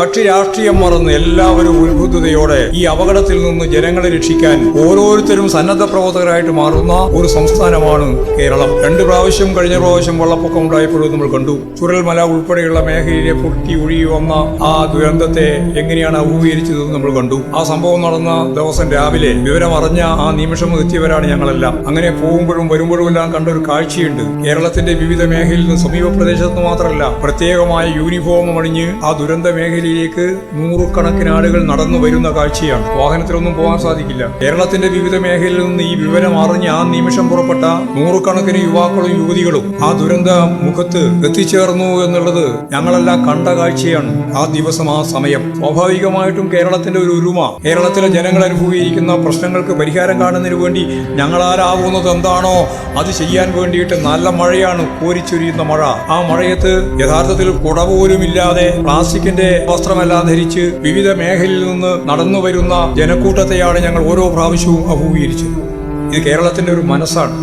കക്ഷി രാഷ്ട്രീയം മറന്ന് എല്ലാവരും ഉത്ഭുതയോടെ ഈ അപകടത്തിൽ നിന്ന് ജനങ്ങളെ രക്ഷിക്കാൻ ഓരോരുത്തരും സന്നദ്ധ പ്രവർത്തകരായിട്ട് മാറുന്ന ഒരു സംസ്ഥാനമാണ് കേരളം. രണ്ട് പ്രാവശ്യം കഴിഞ്ഞ പ്രാവശ്യം വെള്ളപ്പൊക്കം ഉണ്ടായപ്പോഴും നമ്മൾ കണ്ടു. ചുരൽമല ഉൾപ്പെടെയുള്ള മേഖലയിലെ പൊട്ടി ഒഴുകി വന്ന ആ ദുരന്തത്തെ എങ്ങനെയാണ് അഭിമുഖീകരിച്ചതെന്ന് നമ്മൾ കണ്ടു. ആ സംഭവം നടന്ന ദിവസം രാവിലെ വിവരം അറിഞ്ഞ ആ നിമിഷം എത്തിയവരാണ് ഞങ്ങളെല്ലാം. അങ്ങനെ പോകുമ്പോഴും വരുമ്പോഴും എല്ലാം കണ്ട ഒരു കാഴ്ചയുണ്ട്. കേരളത്തിന്റെ വിവിധ മേഖലയിൽ നിന്ന് സമീപ പ്രദേശത്ത് മാത്രമല്ല പ്രത്യേകമായ യൂണിഫോം അണിഞ്ഞ് ആ ദുരന്ത മേഖലയിലേക്ക് നൂറുകണക്കിന് ആളുകൾ നടന്നു വരുന്ന കാഴ്ചയാണ്. വാഹനത്തിലൊന്നും പോകാൻ സാധിക്കില്ല. കേരളത്തിന്റെ വിവിധ മേഖലയിൽ നിന്ന് ഈ വിവരം അറിഞ്ഞ് ആ നിമിഷം പുറപ്പെട്ട നൂറുകണക്കിന് യുവാക്കളും യുവതികളും ആ ദുരന്ത മുഖത്ത് എത്തിച്ചേർന്നു എന്നുള്ളത് ഞങ്ങളെല്ലാം കണ്ട കാഴ്ചയാണ്. ആ ദിവസം ആ സമയം. സ്വാഭാവികമായിട്ടും കേരളത്തിന്റെ ഒരു ഉരുമ കേരളത്തിലെ ജനങ്ങൾ അനുഭവിക്കുന്ന പ്രശ്നങ്ങൾക്ക് പരിഹാരം കാണുന്നതിന് വേണ്ടി ഞങ്ങളാരാകുന്നത് എന്താണോ അത് ചെയ്യാൻ വേണ്ടിയിട്ട് നല്ല മഴയാണ്. കോരിച്ചൊരിയുന്ന മഴ. ആ മഴയത്ത് യഥാർത്ഥത്തിൽ കുട പോലുമില്ലാതെ പ്ലാസ്റ്റിക്കിന്റെ വസ്ത്രമെല്ലാം ധരിച്ച് വിവിധ മേഖലയിൽ നിന്ന് നടന്നു വരുന്ന ജനക്കൂട്ടത്തെയാണ് ഞങ്ങൾ ഓരോ പ്രാവശ്യവും അഭിമുഖീകരിച്ചത്. ഇത് കേരളത്തിന്റെ ഒരു മനസ്സാണ്.